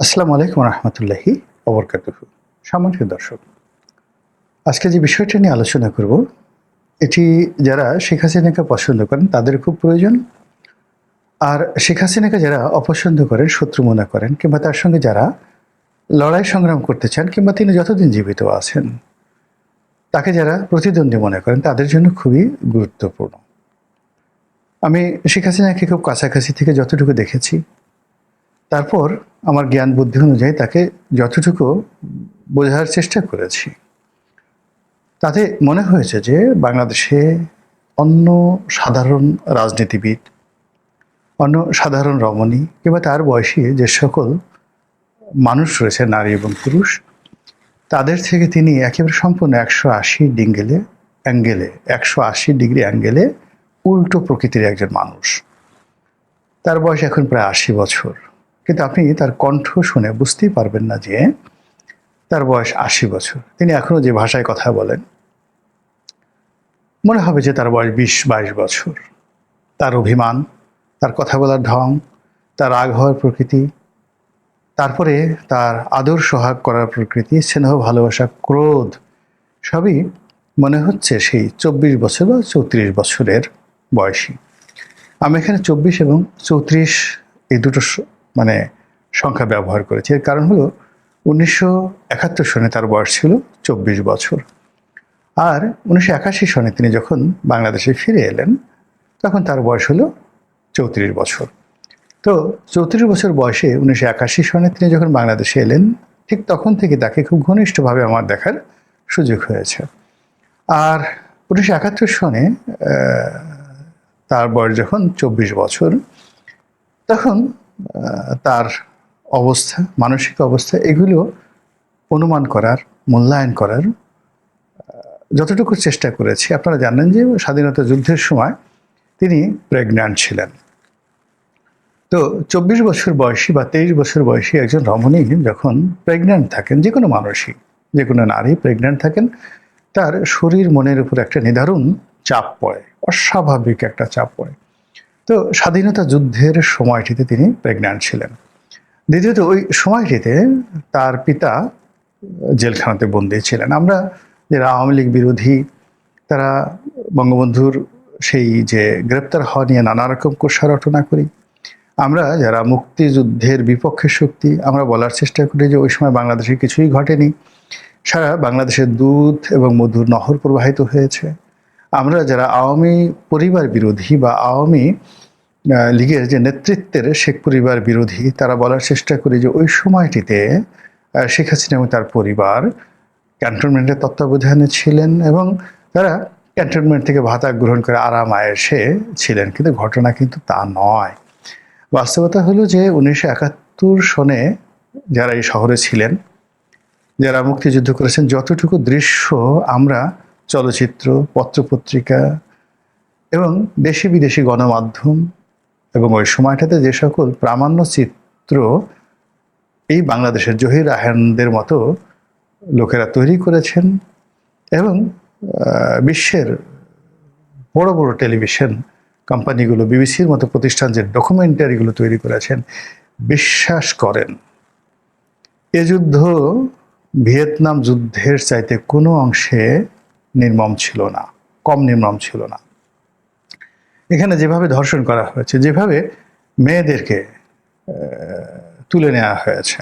আসসালামু আলাইকুম রহমতুল্লাহি অবরকাতুহ সম্মানিত দর্শক, আজকে যে বিষয়টা নিয়ে আলোচনা করব, এটি যারা শেখ হাসিনাকে পছন্দ করেন তাদের খুব প্রয়োজন। আর শেখ হাসিনাকে যারা অপছন্দ করেন, শত্রু মনে করেন, কিংবা তার সঙ্গে যারা লড়াই সংগ্রাম করতে চান, কিংবা তিনি যতদিন জীবিত আছেন, তাকে যারা প্রতিদ্বন্দ্বী মনে করেন, তাদের জন্য খুবই গুরুত্বপূর্ণ। আমি শেখ হাসিনাকে খুব কাছাকাছি থেকে যতটুকু দেখেছি তারপর আমার জ্ঞান বুদ্ধি অনুযায়ী তাকে যতটুকু বোঝার চেষ্টা করেছি। তাতে মনে হয়েছে যে বাংলাদেশে অন্য সাধারণ রাজনীতিবিদ, অন্য সাধারণ রমণী কিংবা তার বয়সী যে সকল মানুষ রয়েছে, নারী এবং পুরুষ, তাদের থেকে তিনি একেবারে সম্পূর্ণ একশো আশি ডিঙ্গেলে, অ্যাঙ্গেলে, একশো আশি ডিগ্রি অ্যাঙ্গেলে উল্টো প্রকৃতির একজন মানুষ। তার বয়স এখন প্রায় আশি বছর। কিন্তু আপনি তার কণ্ঠ শুনে বুঝতেই পারবেন না যে তার বয়স আশি বছর। তিনি এখনও যে ভাষায় কথা বলেন, মনে হবে যে তার বয়স বিশ, বাইশ বছর। তার অভিমান, তার কথা বলার ঢং, তার রাগ হওয়ার প্রকৃতি, তারপরে তার আদর সোহাগ করার প্রকৃতি, স্নেহ, ভালোবাসা, ক্রোধ, সবই মনে হচ্ছে সেই চব্বিশ বছর বা চৌত্রিশ বছরের বয়সী। আমি এখানে চব্বিশ এবং চৌত্রিশ এই দুটো মানে সংখ্যা ব্যবহার করেছে। এর কারণ হলো উনিশশো একাত্তর সনে তার বয়স ছিল চব্বিশ বছর। আর উনিশশো একাশি সনে তিনি যখন বাংলাদেশে ফিরে এলেন, তখন তার বয়স হলো চৌত্রিশ বছর। তো চৌত্রিশ বছর বয়সে উনিশশো একাশি সনে তিনি যখন বাংলাদেশে এলেন, ঠিক তখন থেকে তাকে খুব ঘনিষ্ঠভাবে আমার দেখার সুযোগ হয়েছে। আর উনিশশো একাত্তর সনে তার বয়স যখন চব্বিশ বছর, তখন তার অবস্থা, মানসিক অবস্থা, এগুলো অনুমান করার, মূল্যায়ন করার যতটুকু চেষ্টা করেছি। আপনারা জানেন যে স্বাধীনতা যুদ্ধের সময় তিনি প্রেগন্যান্ট ছিলেন। তো চব্বিশ বছর বয়সী বা তেইশ বছর বয়সী একজন রমণী যখন প্রেগন্যান্ট থাকেন, যে কোনো মানুষই, যে কোনো নারী প্রেগন্যান্ট থাকেন, তার শরীর মনের উপর একটা নিদারুণ চাপ পড়ে, অস্বাভাবিক একটা চাপ পড়ে। তো স্বাধীনতা যুদ্ধের সময়টিতে তিনি প্রেগন্যান্ট ছিলেন। দ্বিতীয়ত, ওই সময়টিতে তার পিতা জেলখানাতে বন্দী ছিলেন। আমরা যারা আওয়ামী লীগ বিরোধী, তারা বঙ্গবন্ধুর সেই যে গ্রেপ্তার হওয়া নিয়ে নানা রকম কোষা রটনা করি। আমরা যারা মুক্তিযুদ্ধের বিপক্ষে শক্তি, আমরা বলার চেষ্টা করি যে ওই সময় বাংলাদেশে কিছুই ঘটেনি। সারা বাংলাদেশের দুধ এবং মধুর নহর প্রবাহিত হয়েছে। আমরা যারা আওয়ামী পরিবার বিরোধী বা আওয়ামী লীগের যে নেতৃত্বের শেখ পরিবার বিরোধী, তারা বলার চেষ্টা করি যে ওই সময়টিতে শেখ হাসিনা এবং তার পরিবার ক্যান্টনমেন্টের তত্ত্বাবধানে ছিলেন এবং তারা ক্যান্টনমেন্ট থেকে ভাতা গ্রহণ করে আরাম আয়েসে ছিলেন, কিন্তু ঘটনা কিন্তু তা নয়। বাস্তবতা হলো যে উনিশশো একাত্তর সনে যারা এই শহরে ছিলেন, যারা মুক্তিযুদ্ধ করেছেন, যতটুকু দৃশ্য আমরা চলচ্চিত্র, পত্রপত্রিকা এবং দেশি বিদেশি গণমাধ্যম এবং ওই সময়টাতে যে সকল প্রামাণ্য চিত্র এই বাংলাদেশের জহির রাহানদের মতো লোকেরা তৈরি করেছেন এবং বিশ্বের বড় বড় টেলিভিশন কোম্পানিগুলো, বিবিসির মতো প্রতিষ্ঠান যে ডকুমেন্টারিগুলো তৈরি করেছেন, বিশ্বাস করেন। এ যুদ্ধ ভিয়েতনাম যুদ্ধের চাইতে কোনো অংশে নির্মম ছিল না, কম নির্মম ছিল না। এখানে যেভাবে ধর্ষণ করা হয়েছে, যেভাবে মেয়েদেরকে তুলে নেওয়া হয়েছে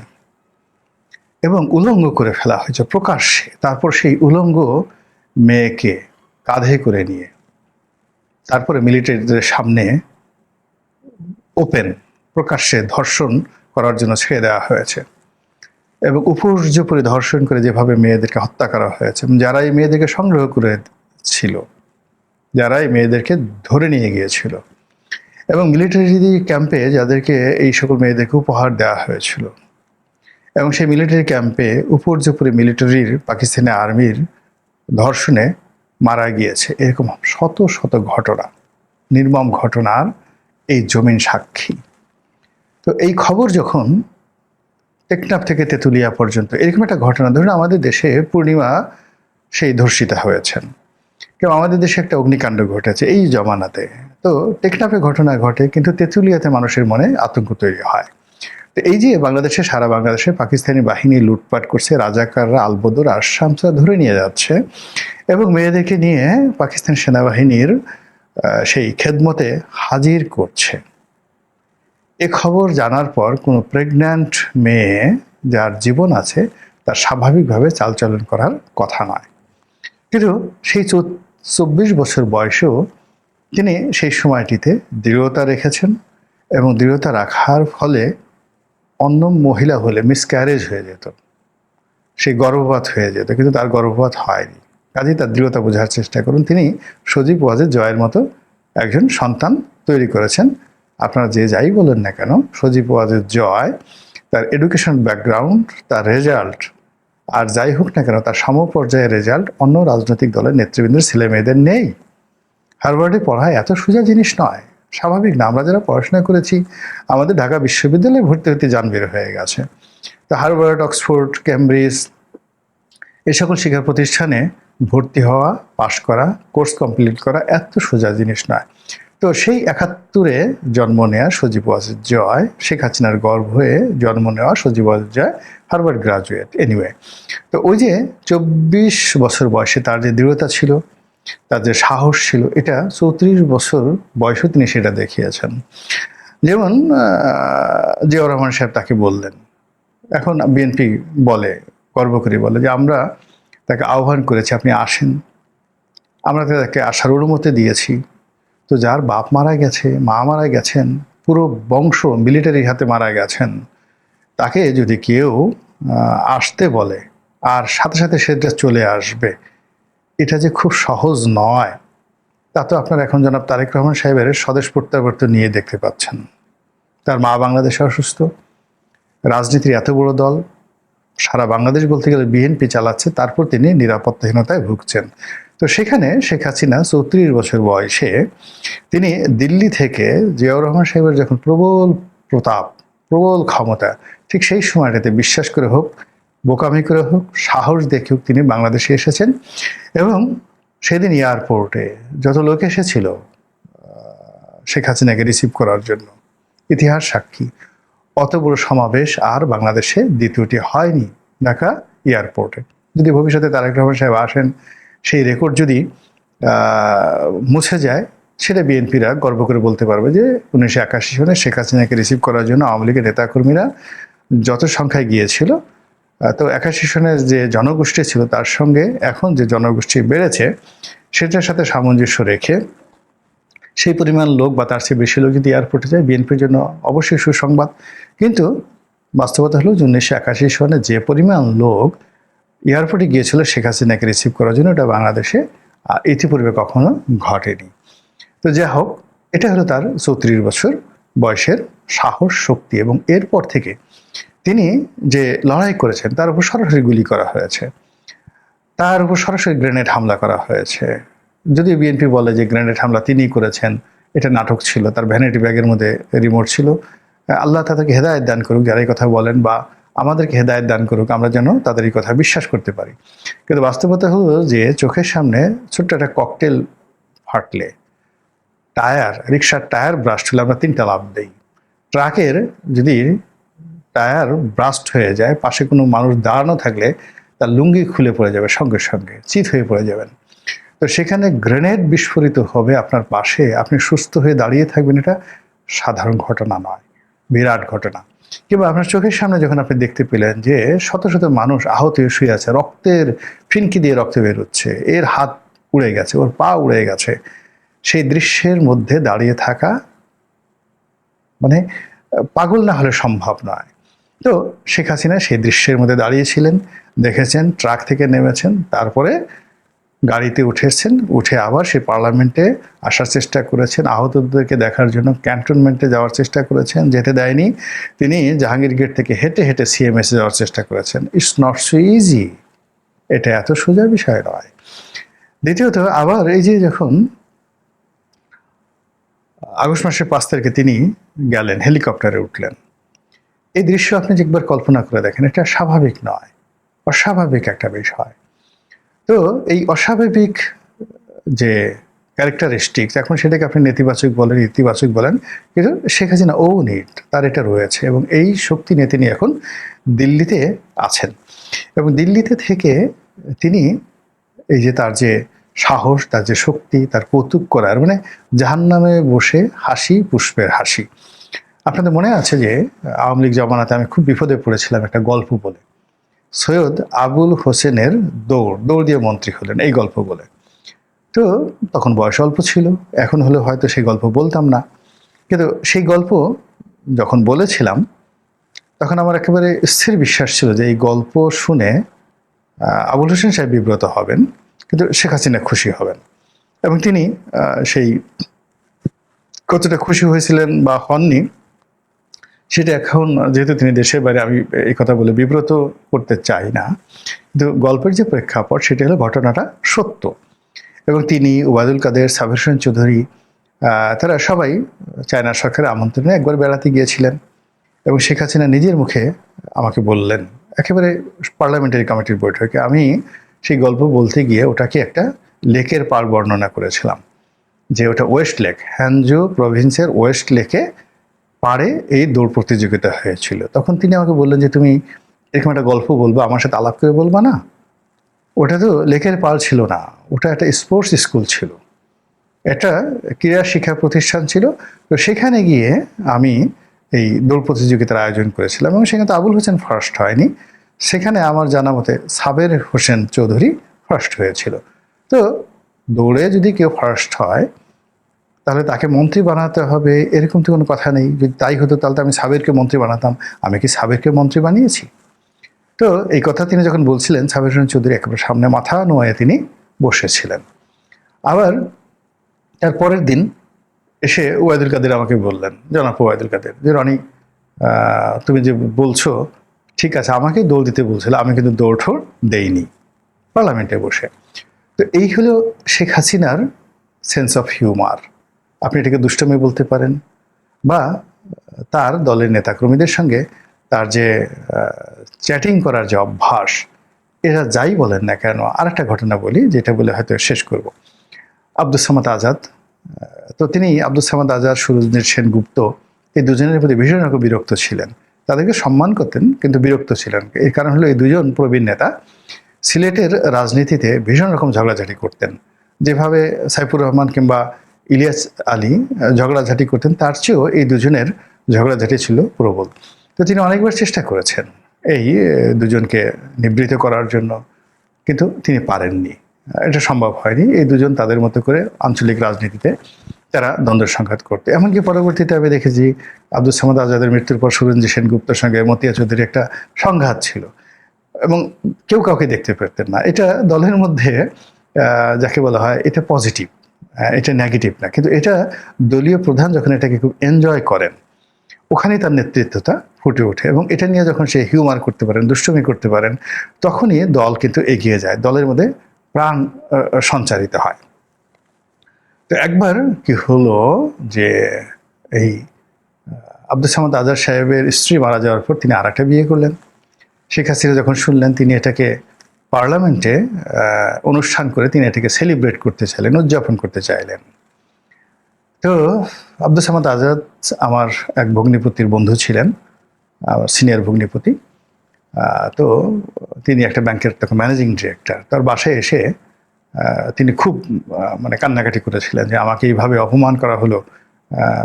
এবং উলঙ্গ করে ফেলা হয়েছে প্রকাশ্যে, তারপর সেই উলঙ্গ মেয়েকে কাঁধে করে নিয়ে, তারপরে মিলিটারিদের সামনে ওপেন প্রকাশ্যে ধর্ষণ করার জন্য ছেড়ে দেওয়া হয়েছে। এবং উপর্যুপরি ধর্ষণ করে যেভাবে মেয়েদেরকে হত্যা করা হয়েছে যারা এই মেয়েদেরকে সংগ্রহ করে ছিল যারা এই মেয়েদেরকে ধরে নিয়ে গিয়েছিল, এবং মিলিটারি ক্যাম্পে যাদেরকে এই সকল মেয়েদেরকে উপহার দেওয়া হয়েছিল, এবং সেই মিলিটারি ক্যাম্পে উপর্যুপরি মিলিটারির পাকিস্তানি আর্মির ধর্ষণে মারা গিয়েছে। এরকম শত শত ঘটনা, নির্মম ঘটনার এই জমিন সাক্ষী। তো এই খবর যখন টেকনাফ থেকে তেঁতুলিয়া পর্যন্ত। এরকম একটা ঘটনা। ধরুন আমাদের দেশে পূর্ণিমা সেই ধর্ষিতা হয়েছেন। কেউ আমাদের দেশে একটা অগ্নিকাণ্ড ঘটেছে এই জমানাতে। তো টেকনাফে ঘটনা ঘটে কিন্তু তেঁতুলিয়াতে মানুষের মনে আতঙ্ক তৈরি হয়। তো এই যে বাংলাদেশে, সারা বাংলাদেশে পাকিস্তানি বাহিনী লুটপাট করছে, রাজাকাররা, আলবদর আর ধরে নিয়ে যাচ্ছে এবং মেয়েদেরকে নিয়ে পাকিস্তান সেনাবাহিনীর সেই খেদমতে হাজির করছে। এ খবর জানার পর কোনো প্রেগন্যান্ট মেয়ে যার জীবন আছে, তার স্বাভাবিকভাবে চালচলন করার কথা নয়। কিন্তু সেই চব্বিশ বছর বয়সেও তিনি সেই সময়টিতে দৃঢ়তা রেখেছেন এবং দৃঢ়তা রাখার ফলে অন্য মহিলা হলে মিসক্যারেজ হয়ে যেত। সেই গর্ভপাত হয়ে যেত, কিন্তু তার গর্ভপাত হয়নি। কাজেই তার দৃঢ়তা বোঝার চেষ্টা করুন। তিনি সজীব ওয়াজের জয়ের মতো একজন সন্তান তৈরি করেছেন। আপনারা যে যাই বলেন না কেন, সজীব ওয়াজের জয়, তার এডুকেশন ব্যাকগ্রাউন্ড তার রেজাল্ট আর যাই হোক না কেন, তার সমপর্যায়ের রেজাল্ট অন্য রাজনৈতিক দলের নেতৃবৃন্দের ছেলে মেয়েদের নেই। হারভার্ডে পড়া এত সোজা জিনিস নয়। স্বাভাবিক না, আমরা যারা পড়াশোনা করেছি, আমাদের ঢাকা বিশ্ববিদ্যালয়ে ভর্তি হতে যান বের হয়ে গেছে। তো হারভার্ড, অক্সফোর্ড ক্যামব্রিজ এই সকল শিক্ষা প্রতিষ্ঠানে ভর্তি হওয়া, পাশ করা, কোর্স কমপ্লিট করা এত সোজা জিনিস নয়। তো সেই একাত্তরে জন্ম নেওয়া সজীব ওয়াজের জয়, শেখ হাসিনার গর্ভ হয়ে জন্ম নেওয়া সজীব ওয়াজের জয়, হারভার্ড গ্রাজুয়েট এনিওয়ে তো ওই যে চব্বিশ বছর বয়সে তার যে দৃঢ়তা ছিল, তার যে সাহস ছিল, এটা চৌত্রিশ বছর বয়সেও তিনি সেটা দেখিয়েছেন। যেমন জিয়াউর রহমান সাহেব তাকে বললেন। এখন বিএনপি বলে, গর্ব করে বলে যে, আমরা তাকে আহ্বান করেছি, আপনি আসেন। আমরা তাকে আসার অনুমতি দিয়েছি। তো যার বাপ মারা গেছে, মা মারা গেছেন, পুরো বংশ মিলিটারির হাতে মারা গেছেন, তাকে যদি কেউ আসতে বলে, আর সাথে সাথে সেটা চলে আসবে, এটা যে খুব সহজ নয়, তা তো আপনারা এখন জনাব তারেক রহমান সাহেবের স্বদেশ প্রত্যাবর্তন নিয়ে দেখতে পাচ্ছেন। তার মা বাংলাদেশে অসুস্থ, রাজনীতির এত বড় দল, সারা বাংলাদেশ বলতে গেলে বিএনপি চালাচ্ছে, তারপর তিনি নিরাপত্তাহীনতায় ভুগছেন। তো সেখানে শেখ হাসিনা চৌত্রিশ বছর বয়সে তিনি দিল্লি থেকে জিয়াউর রহমান সাহেবের যখন প্রবল প্রতাপ, প্রবল ক্ষমতা, ঠিক সেই সময়টাতে বিশ্বাস করে হোক, বোকামি করে হোক, সাহস দেখে হোক তিনি বাংলাদেশে এসেছেন এবং সেদিন এয়ারপোর্টে যত লোক এসেছিল শেখ হাসিনাকে রিসিভ করার জন্য, ইতিহাস সাক্ষী, অত বড় সমাবেশ আর বাংলাদেশে দ্বিতীয়টি হয়নি ঢাকা এয়ারপোর্টে। যদি ভবিষ্যতে তারেক রহমান সাহেব আসেন সেই রেকর্ড যদি মুছে যায়, সেটা বিএনপিরা গর্ব করে বলতে পারবে যে উনিশশো একাশি সনে শেখ হাসিনাকে রিসিভ করার জন্য আওয়ামী লীগের নেতাকর্মীরা যত সংখ্যায় গিয়েছিল তো একাশি সনের যে জনগোষ্ঠী ছিল, তার সঙ্গে এখন যে জনগোষ্ঠী বেড়েছে, সেটার সাথে সামঞ্জস্য রেখে সেই পরিমাণ লোক বা তার চেয়ে বেশি লোক যদি এয়ারপোর্টে যায়, বিএনপির জন্য অবশ্যই সুসংবাদ। কিন্তু বাস্তবতা হলো যে উনিশশো একাশি সনে যে পরিমাণ লোক এয়ারপোর্টে গিয়েছিল শেখ হাসিনাকে রিসিভ করার জন্য। এটা বাংলাদেশে ইতিপূর্বে কখনো ঘটেনি। তো যা হোক, এটা হলো তার চৌত্রিশ বছর বয়সের সাহস, শক্তি এবং এরপর থেকে তিনি যে লড়াই করেছেন, তার উপর সরাসরি গুলি করা হয়েছে। তার উপর সরাসরি গ্রেনেড হামলা করা হয়েছে। যদি বিএনপি বলে যে গ্রেনেড হামলা তিনিই করেছেন, এটা নাটক ছিল, তার ভ্যানিটি ব্যাগের মধ্যে রিমোট ছিল। আল্লাহ তাদেরকে হেদায়ত দান করুক যারা এই কথা বলেন বা আমাদেরকে হেদায়ত দান করুক, আমরা যেন তাদের এই কথা বিশ্বাস করতে পারি। কিন্তু বাস্তবতা হলো যে চোখের সামনে ছোট্ট একটা ককটেল ফাটলে, টায়ার, রিক্সার টায়ার ব্রাস্ট হলে আমরা তিনটা লাভ দেই। ট্রাকের যদি টায়ার ব্রাস্ট হয়ে যায়, পাশে কোনো মানুষ দাঁড়ানো থাকলে তার লুঙ্গি খুলে পড়ে যাবে সঙ্গে সঙ্গে, চিত হয়ে পড়ে যাবেন। তো সেখানে গ্রেনেড বিস্ফোরিত হবে আপনার পাশে, আপনি সুস্থ হয়ে দাঁড়িয়ে থাকবেন, এটা সাধারণ ঘটনা নয়, বিরাট ঘটনা। কিংবা আপনার চোখের সামনে যখন আপনি দেখতে পেলেন যে শত শত মানুষ আহত শুয়ে আছে, রক্তের ফিনকি দিয়ে রক্ত বেরোচ্ছে এর হাত উড়ে গেছে, ওর পা উড়ে গেছে, সেই দৃশ্যের মধ্যে দাঁড়িয়ে থাকা মানে পাগল না হলে সম্ভব নয়। তো শেখ হাসিনা সেই দৃশ্যের মধ্যে দাঁড়িয়েছিলেন, দেখেছেন, ট্রাক থেকে নেমেছেন, তারপরে গাড়িতে উঠেছেন, উঠে আবার সে পার্লামেন্টে আসার চেষ্টা করেছেন, আহতদেরকে দেখার জন্য ক্যান্টনমেন্টে যাওয়ার চেষ্টা করেছেন, যেতে দেয়নি। তিনি জাহাঙ্গীর গেট থেকে হেঁটে হেঁটে সিএমএসে যাওয়ার চেষ্টা করেছেন। ইটস নট সো ইজি এটা এত সোজা বিষয় নয়। দ্বিতীয়ত, আবার এই যে যখন আগস্ট মাসের পাঁচ তারিখে তিনি গেলেন, হেলিকপ্টারে উঠলেন, এই দৃশ্য আপনি একবার কল্পনা করে দেখেন, এটা স্বাভাবিক নয়, অস্বাভাবিক একটা বিষয়। তো এই অস্বাভাবিক যে ক্যারেক্টারিস্টিক্স এখন সেটাকে আপনি নেতিবাচক বলেন, ইতিবাচক বলেন, কিন্তু শেখ হাসিনা ও নিট তার এটা রয়েছে এবং এই শক্তি নিয়ে তিনি এখন দিল্লিতে আছেন। এবং দিল্লিতে থেকে তিনি এই যে তার যে সাহস, তার যে শক্তি, তার কৌতুক করার মানে জাহান নামে বসে হাসি, পুষ্পের হাসি। আপনাদের মনে আছে যে আওয়ামী লীগ জমানাতে আমি খুব বিপদে পড়েছিলাম একটা গল্প বলে। সৈয়দ আবুল হোসেনের দৌড় দৌড় দিয়ে মন্ত্রী হলেন, এই গল্প বলে। তো তখন বয়স অল্প ছিল, এখন হলে হয়তো সেই গল্প বলতাম না। কিন্তু সেই গল্প যখন বলেছিলাম, তখন আমার একেবারে স্থির বিশ্বাস ছিল যে এই গল্প শুনে আবুল হোসেন সাহেব বিব্রত হবেন, কিন্তু শেখ হাসিনা খুশি হবেন। এবং তিনি সেই কতটা খুশি হয়েছিলেন বা হননি সেটা এখন, যেহেতু তিনি দেশের বাইরে, আমি এই কথা বলে বিব্রত করতে চাই না। কিন্তু গল্পের যে প্রেক্ষাপট, সেটা হলো ঘটনাটা সত্য। এবং তিনি ওবায়দুল কাদের সাবির চৌধুরী তারা সবাই চায়না সরকারের আমন্ত্রণে একবার বেড়াতে গিয়েছিলেন। এবং শেখ হাসিনা নিজের মুখে আমাকে বললেন, একেবারে পার্লামেন্টারি কমিটির বৈঠকে। আমি সেই গল্প বলতে গিয়ে ওটাকে একটা লেকের পার বর্ণনা করেছিলাম, যে ওটা ওয়েস্ট লেক হ্যানজু প্রভিন্সের ওয়েস্ট লেকে পাড়ে এই দৌড় প্রতিযোগিতা হয়েছিল। তখন তিনি আমাকে বললেন যে, তুমি এরকম একটা গল্প বলব, আমার সাথে আলাপ করে বলবা না? ওটা তো লেকের পাল ছিল না, ওটা একটা স্পোর্টস স্কুল ছিল। এটা ক্রীড়া শিক্ষা প্রতিষ্ঠান ছিল। তো সেখানে গিয়ে আমি এই দৌড় প্রতিযোগিতার আয়োজন করেছিলাম এবং সেখানে তো আবুল হোসেন ফার্স্ট হয়নি। সেখানে আমার জানা মতে সাবের হোসেন চৌধুরী ফার্স্ট হয়েছিল। তো দৌড়ে যদি কেউ ফার্স্ট হয় তাহলে তাকে মন্ত্রী বানাতে হবে, এরকম তো কোনো কথা নেই। যদি তাই হতো, তাহলে তো আমি সাবেরকে মন্ত্রী বানাতাম। আমি কি সাবেরকে মন্ত্রী বানিয়েছি? তো এই কথা তিনি যখন বলছিলেন সাবের হোসেন চৌধুরী একেবারে সামনে মাথা নোয়ে তিনি বসেছিলেন। আবার তার পরের দিন এসে ওয়াইদুল কাদের আমাকে বললেন, জনাব ওয়াইদুল কাদের, যে, রনি তুমি যে বলছো, ঠিক আছে, আমাকে দৌড় দিতে বলছিল, আমি কিন্তু দৌড় ঠোর দেইনি, পার্লামেন্টে বসে। তো এই হলো শেখ হাসিনার সেন্স অফ হিউমার আপনি এটাকে দুষ্টমি বলতে পারেন বা তার দলের নেতাকর্মীদের সঙ্গে তার যে চ্যাটিং করার যে অভ্যাস, এরা যাই বলেন না কেন, আরেকটা ঘটনা বলি, যেটা বলে হয়তো শেষ করব। আব্দুল সামাদ আজাদ তো তিনি আব্দুল সামাদ আজাদ সুরজনীর সেনগুপ্ত, এই দুজনের প্রতি ভীষণ রকম বিরক্ত ছিলেন। তাদেরকে সম্মান করতেন, কিন্তু বিরক্ত ছিলেন। এর কারণ হলো এই দুজন প্রবীণ নেতা সিলেটের রাজনীতিতে ভীষণ রকম ঝগড়াঝাটি করতেন। যেভাবে সাইফুর রহমান কিংবা ইলিয়াস আলী ঝগড়াঝাটি করতেন। তার চেয়েও এই দুজনের ঝগড়াঝাটি ছিল প্রবল। তো তিনি অনেকবার চেষ্টা করেছেন এই দুজনকে নিবৃত করার জন্য। কিন্তু তিনি পারেননি। এটা সম্ভব হয়নি। এই দুজন তাদের মতো করে আঞ্চলিক রাজনীতিতে তারা দ্বন্দ্ব সংঘাত করতে। এমনকি পরবর্তীতে আমি দেখেছি আব্দুল সামাদ আজাদের মৃত্যুর পর সুরঞ্জি সেনগুপ্তের সঙ্গে মতিয়া চৌধুরীর একটা সংঘাত ছিল। এবং কেউ কাউকে দেখতে পেতেন না। এটা দলের মধ্যে যাকে বলা হয় এটা পজিটিভ। এটা নেগেটিভ না। কিন্তু এটা দলীয় প্রধান যখন এটাকে খুব এনজয় করেন, ওখানেই তার নেতৃত্বটা ফুটে ওঠে এবং এটা নিয়ে যখন সে হিউমার করতে পারেন, দুষ্টুমি করতে পারেন, তখনই দল কিন্তু এগিয়ে যায়। দলের মধ্যে প্রাণ সঞ্চারিত হয়। তো একবার কি হলো যে এই আব্দুল সামাদ আজাদ সাহেবের স্ত্রী মারা যাওয়ার পর তিনি আর বিয়ে করলেন। শেখ হাসিনা যখন শুনলেন তিনি এটাকে পার্লামেন্টে অনুষ্ঠান করে তিনি এটাকে সেলিব্রেট করতে চাইলেন, উদযাপন করতে চাইলেন। তো আব্দুল সামাদ আজাদ আমার এক ভগ্নিপতির বন্ধু ছিলেন, আমার সিনিয়র ভগ্নিপতি। তো তিনি একটা ব্যাংকের তখন ম্যানেজিং ডিরেক্টর। তার বাসায় এসে তিনি খুব মানে কান্নাকাটি করেছিলেন যে আমাকে এইভাবে অপমান করা হলো।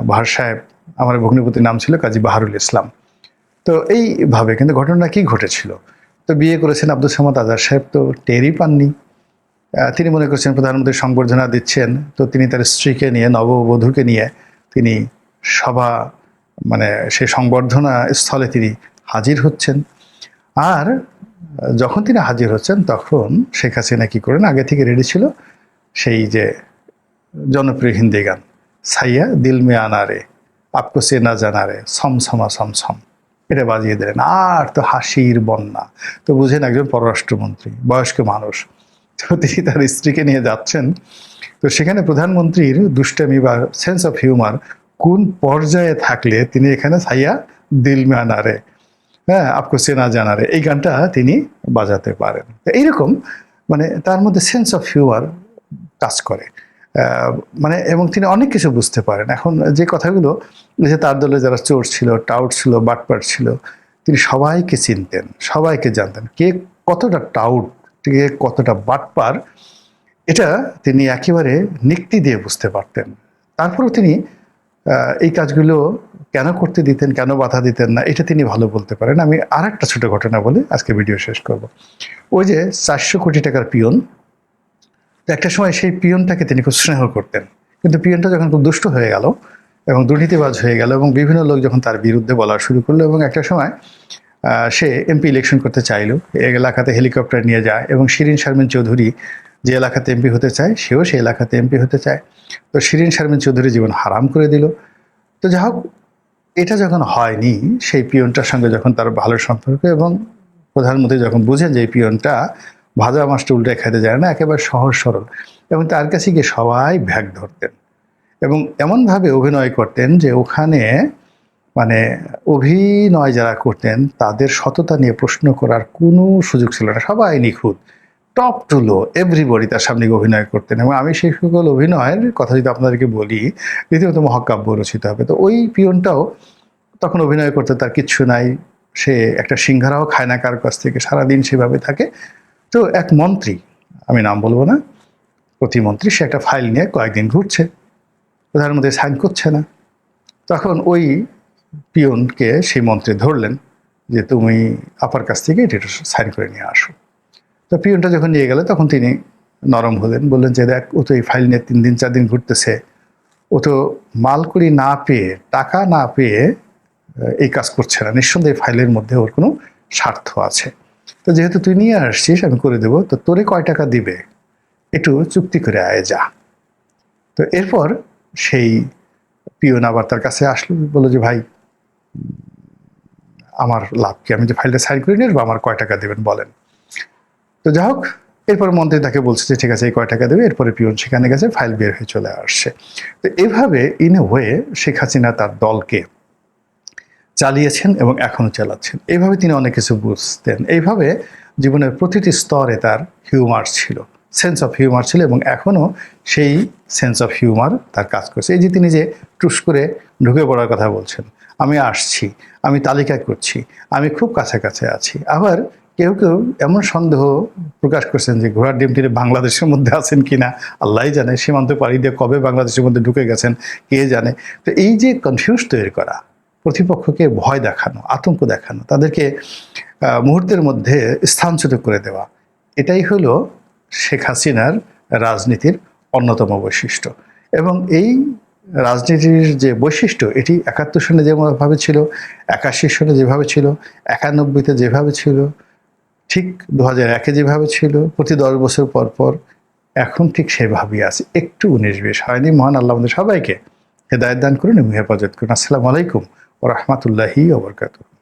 বাহার সাহেব, আমার ভগ্নিপতির নাম ছিল কাজী বাহারুল ইসলাম। তো এইভাবে কিন্তু ঘটনা কি ঘটেছিল? তো বিয়ে করেছেন আব্দুল সামাদ আজাদ সাহেব, তো টেরই পাননি। তিনি মনে করছেন প্রধানমন্ত্রী সংবর্ধনা দিচ্ছেন, তো তিনি তার স্ত্রীকে নিয়ে, নববধূকে নিয়ে তিনি সভা মানে সেই সংবর্ধনা স্থলে তিনি হাজির হচ্ছেন। আর যখন তিনি হাজির হচ্ছেন, তখন শেখ হাসিনা কী করেন? আগে থেকে রেডি ছিল সেই যে জনপ্রিয় হিন্দি গান, সাইয়া দিল মে আনারে আপকো সে না জানারে সমসমা সমসম এটা বাজিয়ে দিলেন। আর তো হাসির বন্যা। তো বুঝেন একজন পররাষ্ট্রমন্ত্রী, বয়স্ক মানুষ। তো তিনি তার স্ত্রীকে নিয়ে যাচ্ছেন। তো সেখানে প্রধানমন্ত্রীর দুষ্টামি বা সেন্স অফ হিউমার কোন পর্যায়ে থাকলে তিনি এখানে সাইয়া দিল মে আনারে? হ্যাঁ আপকো সে না জানারে। এই গানটা তিনি বাজাতে পারেন। এইরকম মানে তার মধ্যে সেন্স অফ হিউমার কাজ করে। মানে এবং তিনি অনেক কিছু বুঝতে পারেন। এখন যে কথাগুলো যে তার দলে যারা চোর ছিল, টাউট ছিল, বাটপাট ছিল, তিনি সবাইকে চিনতেন, সবাইকে জানতেন। কে কতটা টাউট, কে কতটা বাটপার, এটা তিনি একেবারে নিক্তি দিয়ে বুঝতে পারতেন। তারপরেও তিনি এই কাজগুলো কেন করতে দিতেন, কেন বাধা দিতেন না, এটা তিনি ভালো বলতে পারেন। আমি আর একটা ছোট ঘটনা বলে, আজকে ভিডিও শেষ করব। ওই যে চারশো কোটি টাকার পিয়ন তো একটা সময় সেই পিয়নটাকে তিনি খুব স্নেহ করতেন। কিন্তু পিয়নটা যখন খুব দুষ্ট হয়ে গেল এবং দুর্নীতিবাজ হয়ে গেল এবং বিভিন্ন লোক যখন তার বিরুদ্ধে বলা শুরু করল এবং একটা সময় সে এমপি ইলেকশন করতে চাইলো এই এলাকাতে হেলিকপ্টার নিয়ে যায় এবং শিরিন শারমিন চৌধুরী যে এলাকাতে এমপি হতে চায়, সেও সেই এলাকাতে এমপি হতে চায়। তো শিরিন শারমিন চৌধুরী জীবন হারাম করে দিল। তো যাই হোক, এটা যখন হয়নি, সেই পিয়নটার সঙ্গে যখন তার ভালো সম্পর্ক এবং প্রধানমন্ত্রী যখন বুঝেন যে এই পিয়নটা ভাজা মাছটা উল্টে খেতে যায় না, একেবারে সহজ সরল। এবং তার কাছে গিয়ে সবাই ভ্যাগ ধরতেন। এবং এমনভাবে অভিনয় করতেন যে ওখানে মানে অভিনয় যারা করতেন, তাদের সততা নিয়ে প্রশ্ন করার কোনো সুযোগ ছিল না। সবাই নিখুঁত। টপ টু লো এভরিবডি তার সামনে অভিনয় করতেন। এবং আমি সেই সকল অভিনয়ের কথা যদি আপনাদেরকে বলি রীতিমতো মহাকাব্য রচিত হবে। তো ওই পিয়নটাও তখন অভিনয় করতে তার কিচ্ছু নাই। সে একটা সিংহারাও খায় না কার কাছ থেকে। সারাদিন সেভাবে থাকে। তো এক মন্ত্রী, আমি নাম বলব না, প্রতিমন্ত্রী, সে একটা ফাইল নিয়ে কয়েকদিন ঘুরছে প্রধানমন্ত্রী সাইন করছে না। তখন ওই পিয়নকে সেই মন্ত্রী ধরলেন যে, তুমি আপার কাছ থেকে এটা সাইন করে নিয়ে আসো। তো পিয়নটা যখন নিয়ে গেলে, তখন তিনি নরম হলেন, বললেন যে, দেখ, ও তো এই ফাইল নিয়ে তিন দিন, চার দিন ঘুরতেছে। ও তো মালকুড়ি না পেয়ে, টাকা না পেয়ে এই কাজ করছে না। নিঃসন্দেহে ফাইলের মধ্যে ওর কোনো স্বার্থ আছে। তো যেহেতু তুই নিয়ে আসছিস, আমি করে দেবো। তো তোরে কয় টাকা দিবে? একটু চুক্তি করে আয়, যা। তো এরপর সেই পিওন আবার তার কাছে আসলো, বলল যে, ভাই, আমার লাভ কি? আমি যে ফাইলটা সাইন করে নিয়ে আমার কয় টাকা দেবেন বলেন? তো যাই হোক, এরপর মন্ত্রী তাকে বলছে যে, ঠিক আছে, এই কয় টাকা দেবে। এরপরে পিওন সেখানে গেছে, ফাইল বের হয়ে চলে আসছে। তো এভাবে in a way Sheikh Hasina তার দলকে চালিয়েছেন এবং এখনও চালাচ্ছেন। এইভাবে তিনি অনেক কিছু বুঝতেন। এইভাবে জীবনের প্রতিটি স্তরে তার হিউমার ছিল সেন্স অফ হিউমার ছিল এবং এখনও সেই সেন্স অফ হিউমার তার কাজ করছে। এই যে তিনি যে টুস করে ঢুকে পড়ার কথা বলছেন, আমি আসছি, আমি তালিকা করছি, আমি খুব কাছাকাছি আছি। আবার কেউ কেউ এমন সন্দেহ প্রকাশ করছেন যে ঘোড়ার ডিম তিনি বাংলাদেশের মধ্যে আছেন কি না আল্লাহ জানে। সীমান্ত পাড়ি দিয়ে কবে বাংলাদেশের মধ্যে ঢুকে গেছেন, কে জানে? তো এই যে কনফিউজ তৈরি করা প্রতিপক্ষকে ভয় দেখানো, আতঙ্ক দেখানো, তাদেরকে মুহূর্তের মধ্যে স্থানচ্যুত করে দেওয়া, এটাই হলো শেখ হাসিনার রাজনীতির অন্যতম বৈশিষ্ট্য। এবং এই রাজনীতির যে বৈশিষ্ট্য, এটি একাত্তর সনে যেভাবে ছিল, একাশি সনে যেভাবে ছিল, একানব্বইতে যেভাবে ছিল, ঠিক দু হাজার একে যেভাবে ছিল, প্রতি দশ বছর পর পর, এখন ঠিক সেভাবেই আছে, একটু উনিশ বিশ হয়নি, মহান আল্লাহ আমাদের সবাইকে হেদায়ত দান করুন এবং হেফাজত করুন। আসসালামু আলাইকুম। রহমতুল্লাহি ওবরকাতুহ